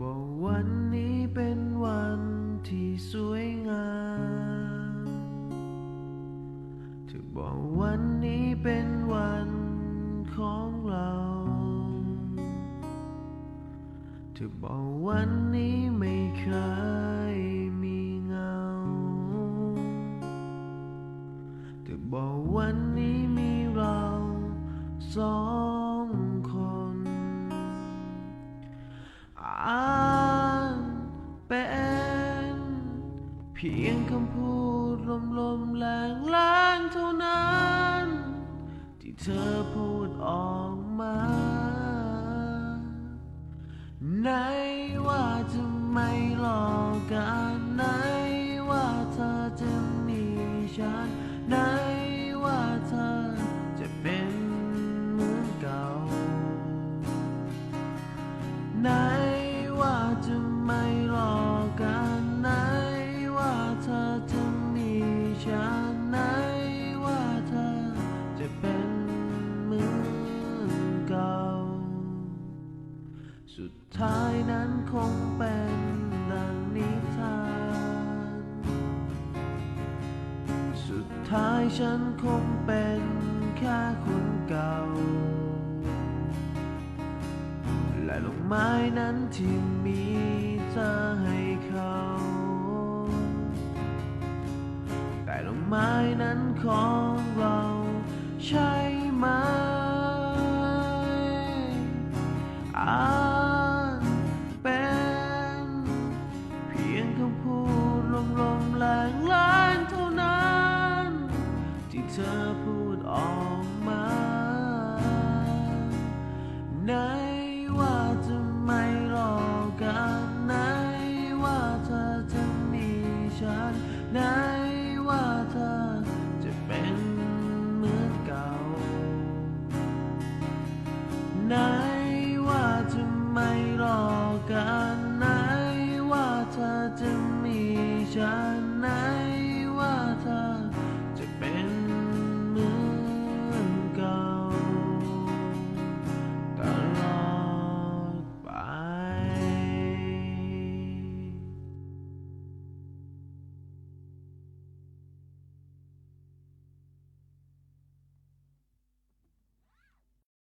บอกวันนี้เป็นวันที่สวยงามเธอบอกวันนี้เป็นวันของเราเธอบอกวันนี้ไม่เคยมีเงาเธอบอกวันนี้มีเราสอง เพียงคำพูดลมๆแรงแรงๆเท่านั้น ที่เธอพูดออกมาไหนว่าจะไม่หลอกกันไหนว่าเธอจะมีฉันไหนว่าเธอจะเป็นเหมือนเก่าไหน สุดท้ายนั้นคงเป็นดังนิทาน สุดท้ายฉันคงเป็นแค่คนเก่า และลงไม้นั้นที่มีเธอให้เขา แต่ลงไม้นั้นของเราใช่ไหม I เธอพูดออกมา ไหนว่าจะไม่รอกันไหนว่าเธอจะมีฉันไหนว่าเธอจะเป็นเหมือนเก่า ไหนว่าจะไม่รอกันไหนว่าเธอจะมีฉัน